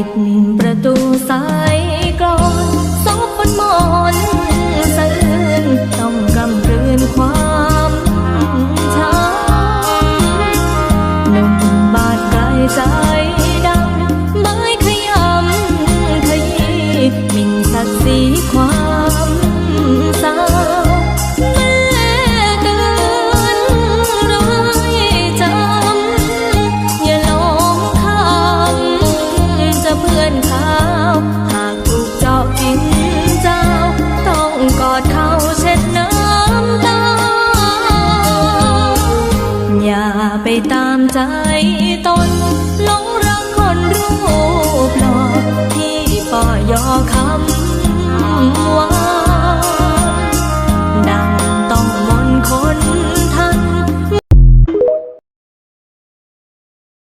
ปิดประตูสายกรอนสบคนมอนสะอื้นต้องกำรืนความช้ำนุ่มบาดกายใจดำไม้ขยำขยี้มิ่งศักสี ไปตามใจตนหลงรักคนรูปหลอกที่ป่อยอค